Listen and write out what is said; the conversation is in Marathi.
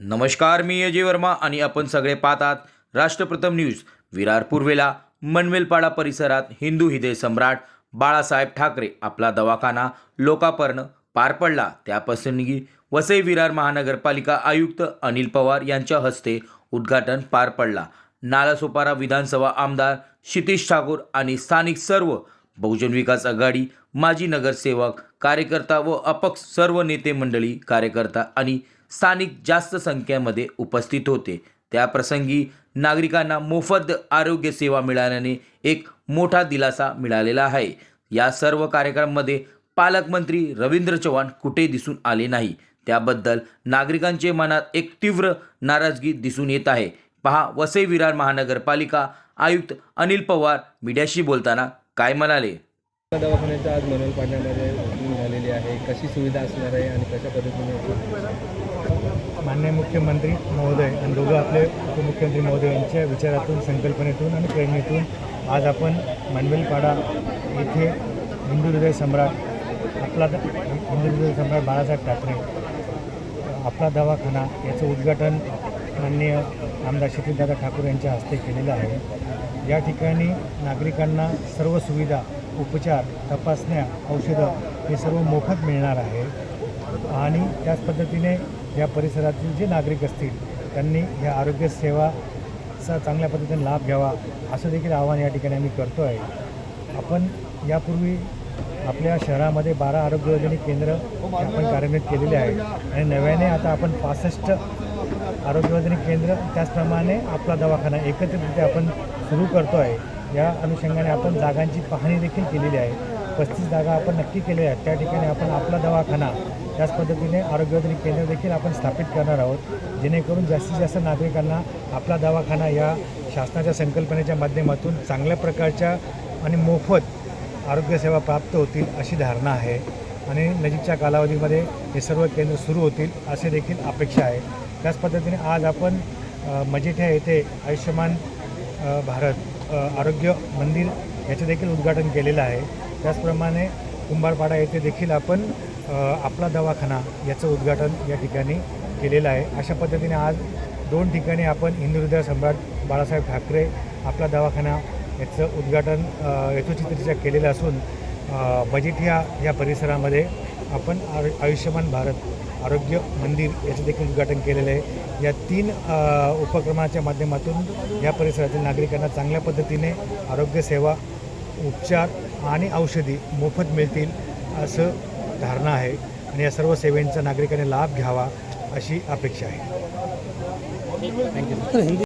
नमस्कार मी अजय वर्मा आणि आपण सगळे पाहतात राष्ट्रप्रथम न्यूज विरार पूर्वेला मनवेलपाडा परिसरात हिंदू हृदय सम्राट बाळासाहेब ठाकरे आपला दवाखाना लोकापर्ण पार पडला. त्याप्रसंगी वसई विरार महानगरपालिका आयुक्त अनिल पवार यांच्या हस्ते उद्घाटन पार पडला. नालासोपारा विधानसभा आमदार क्षितिश ठाकूर आणि स्थानिक सर्व बहुजन विकास आघाडी माजी नगरसेवक कार्यकर्ता व अपक्ष सर्व नेते मंडळी कार्यकर्ता आणि स्थानिक जास्त संख्येमध्ये उपस्थित होते. त्याप्रसंगी नागरिकांना मोफत आरोग्य सेवा मिळाल्याने एक मोठा दिलासा मिळालेला आहे. या सर्व कार्यक्रमामध्ये पालकमंत्री रवींद्र चव्हाण कुठे दिसून आले नाही? त्याबद्दल नागरिकांचे मनात एक तीव्र नाराजगी दिसून येत आहे. पहा वसई विरार महानगरपालिका आयुक्त अनिल पवार मीडियाशी बोलताना काय म्हणाले? दवाखान्याचं आज मनोल पाडण्यामध्ये झालेली आहे. कशी सुविधा असणार आहे आणि कशा पद्धतीने मान्य मुख्यमंत्री महोदय आणि दोघं आपले उपमुख्यमंत्री महोदय यांच्या विचारातून संकल्पनेतून आणि प्रेरणेतून आज आपण मनवेलपाडा येथे हिंदू हृदय सम्राट आपला हिंदू हृदय सम्राट बाळासाहेब ठाकरे आपला दवाखाना याचं उद्घाटन माननीय आमदार क्षितिदादा ठाकूर यांच्या हस्ते केलेलं आहे. या ठिकाणी नागरिकांना सर्व सुविधा उपचार तपासण्या औषधं हे सर्व मोफत मिळणार आहे. आणि त्याच पद्धतीने या परिसरातील जे नागरिक असतील त्यांनी ह्या आरोग्य सेवाचा चांगल्या पद्धतीने लाभ घ्यावा असं देखील आव्हान या ठिकाणी आम्ही करतो आहे आपण यापूर्वी आपल्या शहरामध्ये बारा आरोग्य योजना केंद्र आपण कार्यान्वित केलेले आहे आणि नव्याने आता आपण पासष्ट आरोग्य योजना केंद्र त्याचप्रमाणे आपला दवाखाना एकत्रितरित्या आपण सुरू करतो आहे या अनुषंगाने आपण जागांची पाहणी देखील केलेली आहे. पस्तीस जागा आपण नक्की केल्या आहेत. त्या ठिकाणी आपण आपला दवाखाना त्याच पद्धतीने आरोग्य केंद्र देखील आपण स्थापित करणार आहोत. जेणेकरून जास्तीत जास्त नागरिकांना आपला दवाखाना या शासनाच्या संकल्पनेच्या माध्यमातून चांगल्या प्रकारच्या आणि मोफत आरोग्यसेवा प्राप्त होतील अशी धारणा आहे. आणि नजीकच्या कालावधीमध्ये हे सर्व केंद्र सुरू होतील असे देखील अपेक्षा आहे. त्याच पद्धतीने आज आपण मजेठ्या मजिठ्या येथे आयुष्यमान भारत आरोग्य मंदिर याचे देखील उद्घाटन केलेलं आहे. त्याचप्रमाणे कुंभारपाडा येथे देखील आपण आपला दवाखाना याचं उद्घाटन या ठिकाणी केलेलं आहे. अशा पद्धतीने आज दोन ठिकाणी आपण हिंदू हृदय सम्राट बाळासाहेब ठाकरे आपला दवाखाना याचं उद्घाटन अ, यथोचितरित्या केलेलं असून अ, या परिसरामध्ये आपण आरु आयुष्यमान भारत आरोग्य मंदिर याचं देखील उद्घाटन केलेलं आहे. या तीन उपक्रमाच्या माध्यमातून या परिसरातील नागरिकांना चांगल्या पद्धतीने आरोग्यसेवा उपचार आणि औषधी मोफत मिळतील असं धारणा आहे आणि या सर्व सेवेंचा नागरिकांनी लाभ घ्यावा अशी अपेक्षा आहे. थँक्यू